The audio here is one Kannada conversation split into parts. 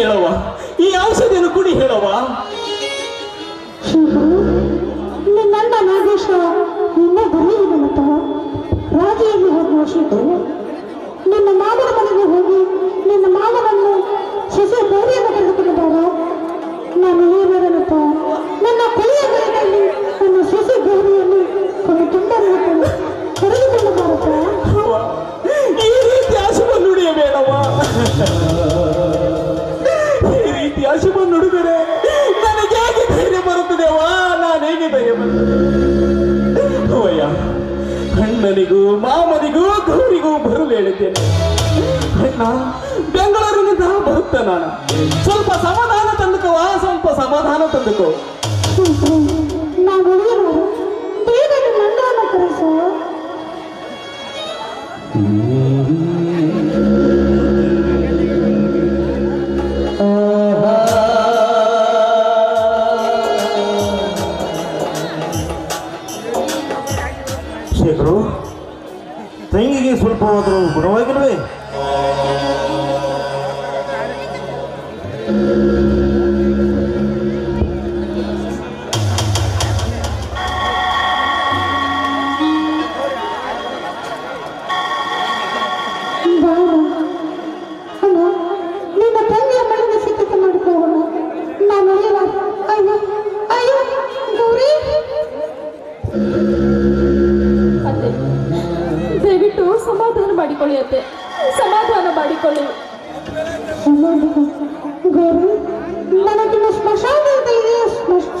ಹೇಳವ್ವ? ಈ ಔಷಧಿಯನ್ನು ಕುಡಿ ಹೇಳವ ನಿನ್ನ ನಾಗೇಶ ನಿನ್ನ ಬರೆಯುವುದಂತ ರಾಜಿಯಲ್ಲಿ ಹೋಗುವ ಶಿವು ನಿನ್ನ ಮಾವನ ಮನೆಗೆ ಹೋಗಿ ಅಣ್ಣನಿಗೂ ಮಾಮನಿಗೂ, ಗೌರಿಗೂ ಬರಲು ಹೇಳಿದ್ದೇನೆ. ಅಣ್ಣ ಬೆಂಗಳೂರಿನಿಂದ ಬರುತ್ತೆ ನಾನು. ಸ್ವಲ್ಪ ಸಮಾಧಾನ ತಂದುಕೋ ಸ್ವಲ್ಪ ಸಮಾಧಾನ ತಂದುಕೋ. ತಂಗಿಗೆ ಸ್ವಲ್ಪವಾದರೂ ಗುಣವಾಗಿಲ್ವೇ ಮಾಡಿಕೊಳ್ಳಿ ಅತ್ತೆ ಸಮಾಧಾನ ಮಾಡಿಕೊಳ್ಳಿ. ಗೌರಿ ನನಗಿನ್ನ ಸ್ಮಶಾನದ ಇದೆ. ಸ್ಮ-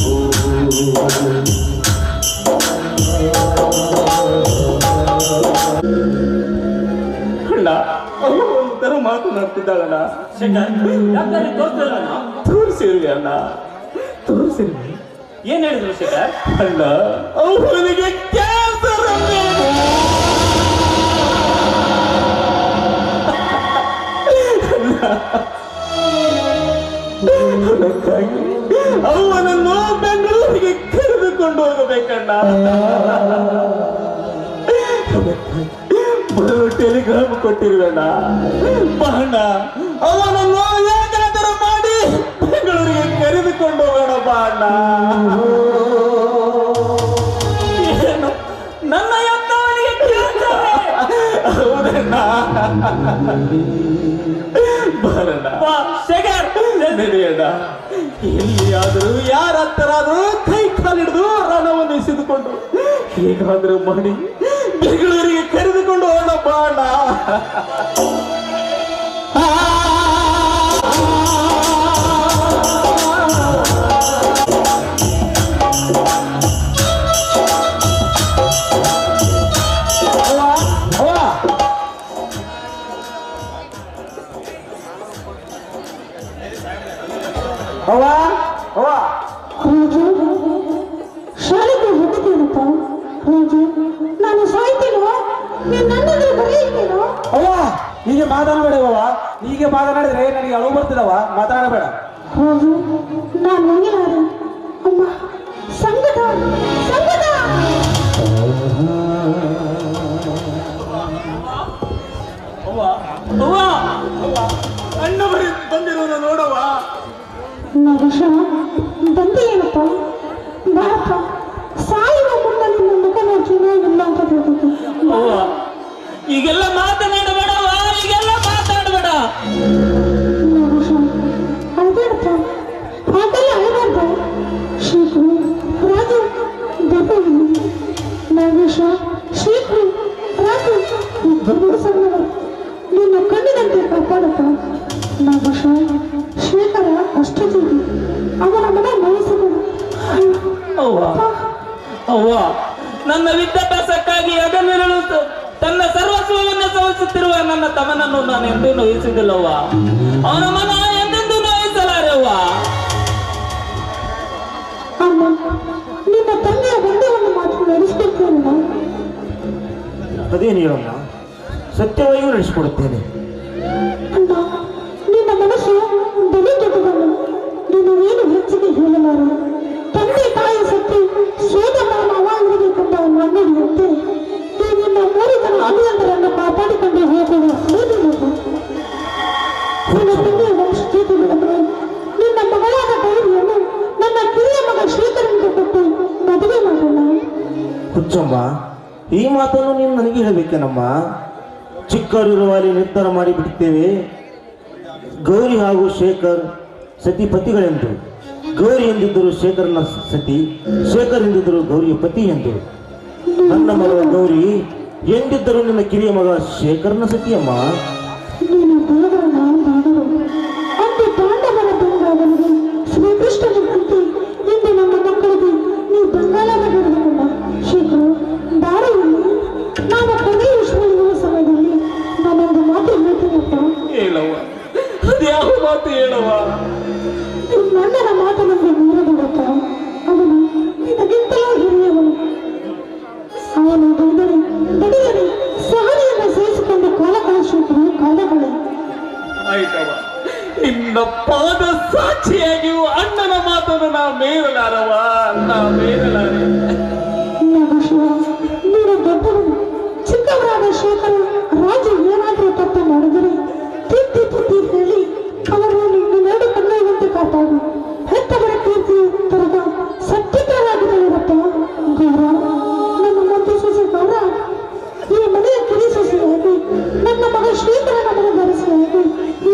ಮಾತನಾಡ್ತಿದ್ದಾಳಣ್ಣ ತೋರಿಸಿರುವೆ ಅಣ್ಣ. ತೋರಿಸಿರುವೆ ಏನ್ ಹೇಳಿದ್ರು ಶೇಖರ್? ಅಣ್ಣ ಅವನಿಗೆ ಕ್ಯಾನ್ಸರ್ ಅವನನ್ನು ಬೆಂಗಳೂರಿಗೆ ಕರೆದುಕೊಂಡು ಹೋಗಬೇಕಣ್ಣ. ಟೆಲಿಗ್ರಾಮ್ ಬಹಣ ಅವನನ್ನು ಹೇಗಾದರೂ ಮಾಡಿ ಬೆಂಗಳೂರಿಗೆ ಕರೆದುಕೊಂಡು ಹೋಗೋಣ ಬಹಣ ಏನು? ನನ್ನ ಹೌದಣ್ಣ. ಬರಣ್ಣ ಶೇಖರ್ ನಡೆಯೋಣ ಎಲ್ಲಿಯಾದರೂ ಯಾರ ಹತ್ತರಾದರೂ ಕೈ ಕಾಲಿಡಿದು ರಣವನ್ನು ಎಸೆದುಕೊಂಡು ಹೇಗಾದರೂ ಮಾಡಿ ಬೆಂಗಳೂರಿಗೆ ಕರೆದುಕೊಂಡು ಹೋಗೋಣ ಬಾಣ ಅವ್ವ ಅವ್ವ ಹೀಗೆ ಮಾತನಾಡಬೇಡವ ಹೀಗೆ ಮಾತನಾಡಿದ್ರೆ ನನಗೆ ಅಳು ಬರ್ತಿದವ ಮಾತನಾಡಬೇಡ. ನಾಗೇಶ ಶೀಘ್ರ ರಾಜು ಇಬ್ಬರು ಸಣ್ಣವರು ನಿನ್ನ ಕಣ್ಣಿನಂತೆ ಕಾಪಾಡಪ್ಪ. ನಾಗೇಶ ಶೇಖರ ಅಷ್ಟೇ ಅವನ ಮನೆ ಮನಸ್ಸು ಅವ್ವ ನನ್ನ ವಿದ್ಯಾಭ್ಯಾಸಕ್ಕಾಗಿ ಅಗಲಿರಲು ತನ್ನ ಸರ್ವಸ್ವವನ್ನು ಸವಸುತ್ತಿರುವ ನನ್ನ ತಮನನ್ನು ನಾನು ಎಂದೂ ನೋಯಿಸಿದಿಲ್ಲವ್ವ ಅವನ ಮನ ಎಂದೆಂದೂ ನೋಯಿಸಲಾರೆವ್ವ ನಿನ್ನ ತಂದೆಯ ಬಂಧವನ್ನು ಮಾತ್ರ ಮಾತು ನಡೆಸ್ಕೊಡ್ತೀರಲ್ಲ ಅದೇನು ಹೇಳಮ್ಮ ಸತ್ಯವಾಗಿಯೂ ನಡೆಸಿಕೊಡುತ್ತೇನೆ. ನಿನ್ನ ಮನಸ್ಸು ಬಲಿ ದೊಡ್ಡದಲ್ಲ ನೀನು ಏನು ಹೆಚ್ಚಿಗೆ ಹೇಳಲಾರ? ತಂದೆ ತಾಯಿ ಸತ್ತು ಸೋದ ಮಾವ ಅವಾಗಿರಬೇಕೆಂಬ ಮನ್ನಡಿಯಂತೆ ಈ ನಿನ್ನ ಮೂರಿತನ ಅಭಿಯಂತರನ್ನು ಕಾಪಾಡಿಕೊಂಡು ಹೋಗುವ ನೀವು? ನಿನ್ನ ವಂಶಜೀವಿಗಳನ್ನು ನಿನ್ನ ಮಗಳಾದ ಗೌರಿಯನ್ನು ನನ್ನ ಕಿರಿಯ ಮಗ ಶ್ರೀಕರನಿಗೆ ಕೊಟ್ಟು ಮದುವೆ ಮಾಡೋಣ. ಹುಚ್ಚಮ್ಮ ಈ ಮಾತನ್ನು ನೀನು ನನಗೆ ಹೇಳಬೇಕೇನಮ್ಮ? ಚಿಕ್ಕವರಿರುವಲ್ಲಿ ನಿರ್ಧಾರ ಮಾಡಿಬಿಡ್ತೇವೆ ಗೌರಿ ಹಾಗೂ ಶೇಖರ್ ಸತಿ ಪತಿಗಳೆಂದು. ಗೌರಿ ಎಂದಿದ್ದರು ಶೇಖರ್ನ ಸತಿ, ಶೇಖರ್ ಎಂದಿದ್ದರು ಗೌರಿಯ ಪತಿ ಎಂದು. ನನ್ನ ಮಗಳ ಗೌರಿ ಎಂದಿದ್ದರು ನಿನ್ನ ಕಿರಿಯ ಮಗ ಶೇಖರ್ನ ಸತಿಯಮ್ಮ. ನನ್ನ ಮಗ ಶ್ರೀಕರ ನಮ್ಮನ್ನು ಧರಿಸಿಯಾಗಿ ಈ